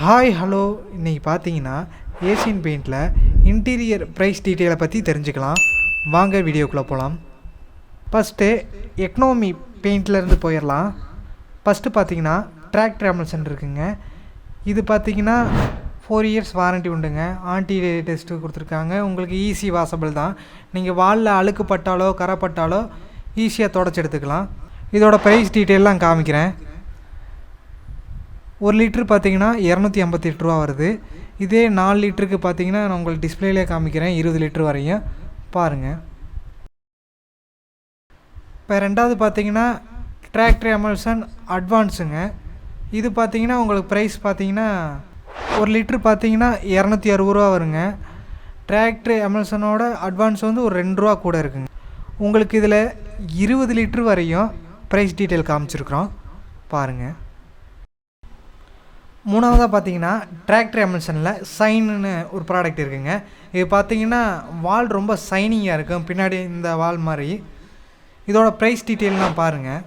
Hi hello இன்றைக்கி பார்த்தீங்கன்னா Asian பெயிண்டில் இன்டீரியர் ப்ரைஸ் டீட்டெயிலை பற்றி தெரிஞ்சுக்கலாம். வாங்க வீடியோக்குள்ளே போகலாம் ஃபஸ்ட்டு எக்கனாமி பெயிண்ட்லேருந்து போயிடலாம் ஃபஸ்ட்டு பார்த்தீங்கன்னா ட்ராக் ட்ராவல்ஸ்ன்னு இருக்குங்க. இது பார்த்தீங்கன்னா ஃபோர் இயர்ஸ் வாரண்ட்டி உண்டுங்க. ஆன்டி டெஸ்ட்டு கொடுத்துருக்காங்க. உங்களுக்கு ஈஸி வாசபிள் தான். நீங்கள் வாலில் அழுக்கு பட்டாலோ கரை பட்டாலோ ஈஸியாக தொடச்சி எடுத்துக்கலாம். இதோட ப்ரைஸ் டீட்டெயிலெலாம் காமிக்கிறேன். ஒரு லிட்ரு பார்த்தீங்கன்னா இரநூத்தி ஐம்பத்தி எட்டு ரூபா வருது. இதே நாலு லிட்டருக்கு பார்த்தீங்கன்னா நான் உங்களுக்கு டிஸ்பிளேலே காமிக்கிறேன் இருபது லிட்ரு வரையும். பாருங்கள் இப்போ ரெண்டாவது பார்த்தீங்கன்னா டிராக்டர் எமல்சன் அட்வான்ஸுங்க இது பார்த்தீங்கன்னா உங்களுக்கு ப்ரைஸ் பார்த்தீங்கன்னா ஒரு லிட்ரு பார்த்தீங்கன்னா இரநூத்தி அறுபது ரூபா வருங்க. டிராக்டர் எமல்சனோட அட்வான்ஸ் வந்து ஒரு ரெண்டு ரூபா கூட இருக்குங்க. உங்களுக்கு இதில் இருபது லிட்ரு வரையும் ப்ரைஸ் டீட்டெயில் காமிச்சிருக்கிறோம். பாருங்கள் மூணாவதாக பார்த்தீங்கன்னா டிராக்டர் எமல்சனில் சைனுன்னு ஒரு ப்ராடக்ட் இருக்குங்க. இது பார்த்தீங்கன்னா வால் ரொம்ப சைனிங்காக இருக்கும். பின்னாடி இந்த வால் மாதிரி. இதோட ப்ரைஸ் டீட்டெயில்லாம் பாருங்கள்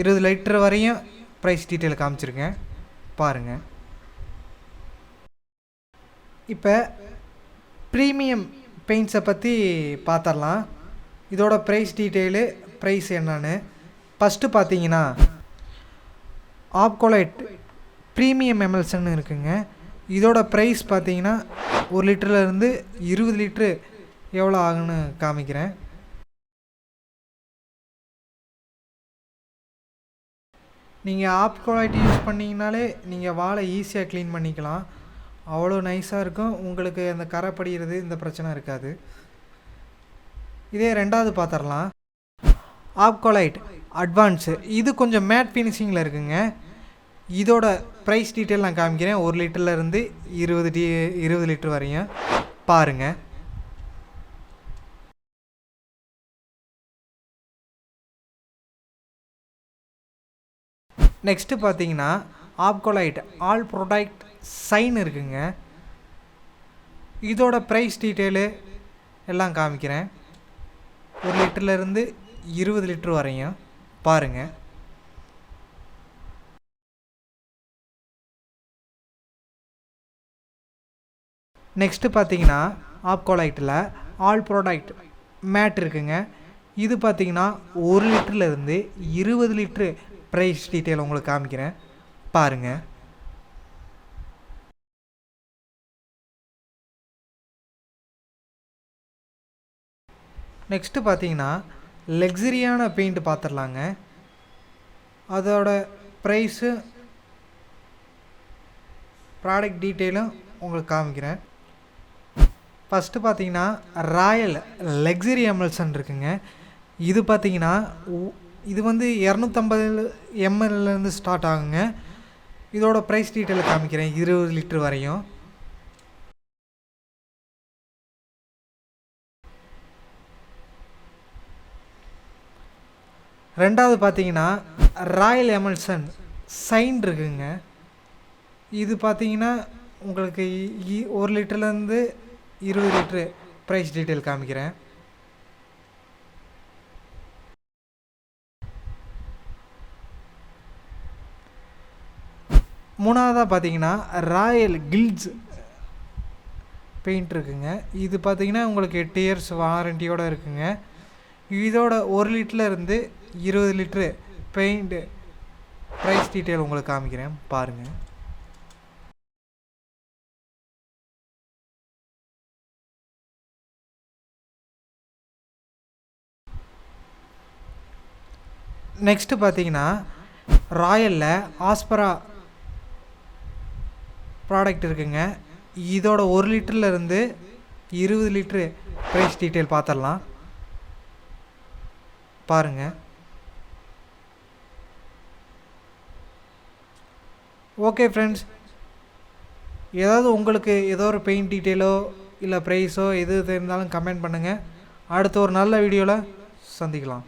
இருபது லிட்டர் வரையும் ப்ரைஸ் டீட்டெயில் காமிச்சிருக்கேன். பாருங்கள் இப்போ ப்ரீமியம் பெயிண்ட்ஸை பற்றி பார்த்துடலாம் இதோட ப்ரைஸ் டீட்டெயிலு ப்ரைஸ் என்னன்னு. ஃபஸ்ட்டு பார்த்தீங்கன்னா ஆப்கோலைட் ப்ரீமியம் எம்எல்சன் இருக்குங்க. இதோட ப்ரைஸ் பார்த்தீங்கன்னா ஒரு லிட்டர்லேருந்து இருபது லிட்ரு எவ்வளோ ஆகுன்னு காமிக்கிறேன். நீங்கள் ஆப் குவாலிட்டி யூஸ் பண்ணிங்கனாலே நீங்கள் வாழை ஈஸியாக க்ளீன் பண்ணிக்கலாம். அவ்வளோ நைஸாக இருக்கும். உங்களுக்கு அந்த கரை படிகிறது இந்த பிரச்சனை இருக்காது. இதே ரெண்டாவது பார்த்துடலாம் ஆப்கோலைட் அட்வான்ஸு இது கொஞ்சம் மேட் ஃபினிஷிங்கில் இருக்குங்க. இதோட ப்ரைஸ் டீட்டெயில் நான் காமிக்கிறேன். ஒரு லிட்டர்லேருந்து இருபது டி இருபது லிட்டர் வரையும். பாருங்கள் நெக்ஸ்ட்டு பார்த்தீங்கன்னா ஆப்கோலைட் ஆல் ப்ரொடக்ட் சைன் இருக்குங்க. இதோட ப்ரைஸ் டீட்டெயிலு எல்லாம் காமிக்கிறேன். ஒரு லிட்டர்லேருந்து இருபது லிட்டர் வரையும். பாருங்கள் நெக்ஸ்ட்டு பார்த்தீங்கன்னா ஆப்கோலைட்டில் ஆல் ப்ராடக்ட் மேட் இருக்குங்க. இது பார்த்தீங்கன்னா ஒரு லிட்டர்லேருந்து இருபது லிட்ரு ப்ரைஸ் டீட்டெயில் உங்களுக்கு காமிக்கிறேன். பாருங்கள் நெக்ஸ்ட்டு பார்த்தீங்கன்னா லக்ஸரியான பெயிண்ட் பார்த்துடலாங்க. அதோட ப்ரைஸு ப்ராடக்ட் டீட்டெயிலும் உங்களுக்கு காமிக்கிறேன். ஃபஸ்ட்டு பார்த்தீங்கன்னா ராயல் லக்ஸரி எம்எல்சன் இருக்குங்க. இது பார்த்தீங்கன்னா இது வந்து இரநூத்தம்பது எம்எல்லேருந்து ஸ்டார்ட் ஆகுங்க. இதோட ப்ரைஸ் டீட்டெயில் காமிக்கிறேன் இருபது லிட்டர் வரையும். ரெண்டாவது பார்த்தீங்கன்னா ராயல் எமல்சன் சைன் இருக்குங்க. இது பார்த்தீங்கன்னா உங்களுக்கு ஒரு லிட்டர்லேருந்து இருபது லிட்ரு ப்ரைஸ் டீட்டெயில் காமிக்கிறேன். மூணாவதாக பார்த்தீங்கன்னா ராயல் கில்ட்ஸ் பெயிண்ட் இருக்குங்க. இது பார்த்தீங்கன்னா உங்களுக்கு எட்டு இயர்ஸ் வாரண்டியோடு இருக்குங்க. இதோட ஒரு லிட்டர்லேருந்து இருபது லிட்ரு பெயிண்ட்டு ப்ரைஸ் டீட்டெயில் உங்களுக்கு காமிக்கிறேன். பாருங்கள் நெக்ஸ்ட்டு பார்த்தீங்கன்னா ராயலில் ஆஸ்பரா ப்ராடக்ட் இருக்குங்க. இதோட ஒரு லிட்டர்லேருந்து இருபது லிட்ரு ப்ரைஸ் டீட்டெயில் பார்த்துடலாம் பாருங்கள் ஓகே ஃப்ரெண்ட்ஸ் ஏதாவது உங்களுக்கு ஏதோ ஒரு பெயிண்ட் டீட்டெயிலோ இல்லை ப்ரைஸோ எது இருந்தாலும் கமெண்ட் பண்ணுங்கள் அடுத்த ஒரு நல்ல வீடியோவில் சந்திக்கலாம்.